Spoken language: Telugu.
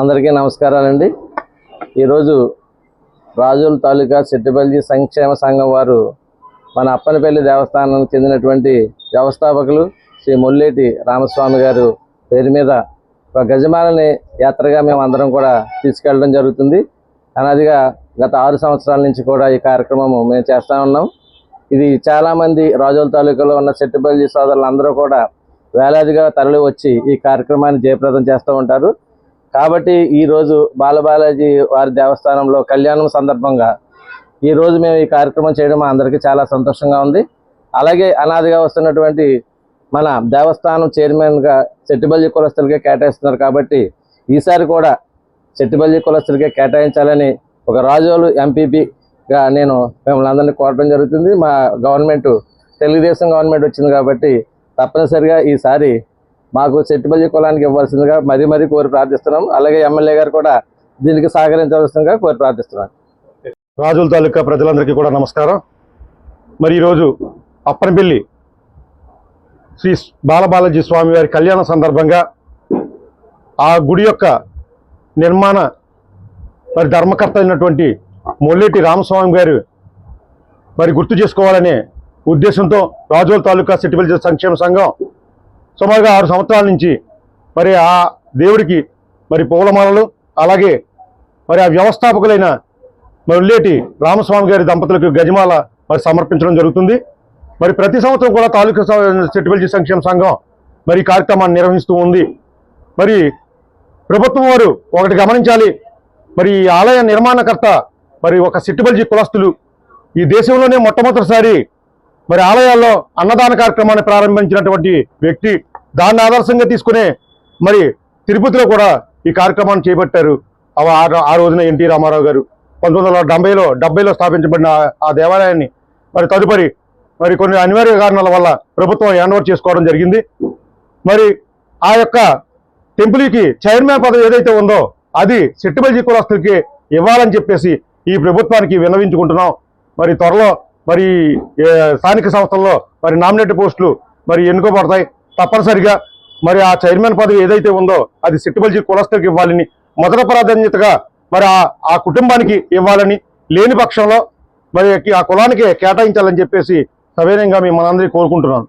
అందరికీ నమస్కారాలండి. ఈరోజు రాజుల తాలూకా సెట్టిపల్లి సంక్షేమ సంఘం వారు మన అప్పనపల్లి దేవస్థానానికి చెందినటువంటి వ్యవస్థాపకులు శ్రీ మొల్లేటి రామస్వామి గారు పేరు మీద ఒక గజమాలని యాత్రగా మేము అందరం కూడా తీసుకెళ్ళడం జరుగుతుంది. అనాదిగా గత ఆరు సంవత్సరాల నుంచి కూడా ఈ కార్యక్రమము మేము చేస్తూ ఉన్నాం. ఇది చాలామంది రాజుల తాలూకాలో ఉన్న చెట్టుపల్లి సోదరులు అందరూ కూడా వేలాదిగా తరలి వచ్చి ఈ కార్యక్రమాన్ని జయప్రదం చేస్తూ ఉంటారు. కాబట్టి ఈరోజు బాలబాలాజీ వారి దేవస్థానంలో కళ్యాణం సందర్భంగా ఈ రోజు మేము ఈ కార్యక్రమం చేయడం మా అందరికీ చాలా సంతోషంగా ఉంది. అలాగే అనాదిగా వస్తున్నటువంటి మన దేవస్థానం చైర్మన్గా చెట్టుబల్లి కులస్తులకే కేటాయిస్తున్నారు కాబట్టి ఈసారి కూడా చెట్టుబల్లి కులస్తులకే కేటాయించాలని ఒక రాజోలు ఎంపీపీగా నేను మిమ్మల్ని అందరినీ కోరడం జరుగుతుంది. మా గవర్నమెంట్ తెలుగుదేశం గవర్నమెంట్ వచ్చింది కాబట్టి తప్పనిసరిగా ఈసారి మాకు చెట్టుబల్లి కులానికి ఇవ్వాల్సిందిగా మరీ మరీ కోరి ప్రార్థిస్తున్నాం. అలాగే ఎమ్మెల్యే గారు కూడా దీనికి సహకరించవలసిందిగా కోరి ప్రార్థిస్తున్నాం. రాజుల తాలూకా ప్రజలందరికీ కూడా నమస్కారం. మరి ఈరోజు అప్పనపల్లి శ్రీ బాలబాలాజీ స్వామి వారి కళ్యాణ సందర్భంగా ఆ గుడి యొక్క నిర్మాణ మరి ధర్మకర్త అయినటువంటి మొల్లెటి రామస్వామి గారు మరి గుర్తు చేసుకోవాలనే ఉద్దేశంతో రాజుల తాలూకా సిటిపల్లి సంక్షేమ సంఘం సుమారుగా ఆరు సంవత్సరాల నుంచి మరి ఆ దేవుడికి మరి పూలమాలలు అలాగే మరి ఆ వ్యవస్థాపకులైన మొల్లేటి రామస్వామి గారి దంపతులకు గజమాల మరి సమర్పించడం జరుగుతుంది. మరి ప్రతి సంవత్సరం కూడా తాలూకా సెటిబిలిటీ సంక్షేమ సంఘం మరి కార్యక్రమాన్ని నిర్వహిస్తూ ఉంది. మరి ప్రభుత్వం వారు ఒకటి గమనించాలి మరి ఈ ఆలయ నిర్మాణకర్త మరి ఒక సిట్టుబల్జీ కులస్తులు ఈ దేశంలోనే మొట్టమొదటిసారి మరి ఆలయాల్లో అన్నదాన కార్యక్రమాన్ని ప్రారంభించినటువంటి వ్యక్తి దాన్ని ఆదర్శంగా తీసుకునే మరి తిరుపతిలో కూడా ఈ కార్యక్రమాన్ని చేపట్టారు. ఆ- ఆ- రోజున ఎన్టీ రామారావు గారు పంతొమ్మిది వందల డెబ్బైలో డెబ్బైలో స్థాపించబడిన ఆ- దేవాలయాన్ని మరి తదుపరి మరి కొన్ని అనివార్య కారణాల వల్ల ప్రభుత్వం హ్యాండ్ చేసుకోవడం జరిగింది. మరి ఆ యొక్క టెంపుల్కి చైర్మన్ పదవి ఏదైతే ఉందో అది సెట్టుబల్జీ కులస్తులకి ఇవ్వాలని చెప్పేసి ఈ ప్రభుత్వానికి విన్నవించుకుంటున్నాం. మరి త్వరలో మరి స్థానిక సంస్థల్లో మరి నామినేట్ పోస్టులు మరి ఎన్నుకోబడతాయి తప్పనిసరిగా. మరి ఆ చైర్మన్ పదవి ఏదైతే ఉందో అది సెట్టుబల్జీ కులస్తులకు ఇవ్వాలని మొదట ప్రాధాన్యతగా మరి ఆ ఆ కుటుంబానికి ఇవ్వాలని లేని పక్షంలో మరి ఆ కులానికి కేటాయించాలని చెప్పేసి సవినయంగా మేము మనందరికీ కోరుకుంటున్నాను.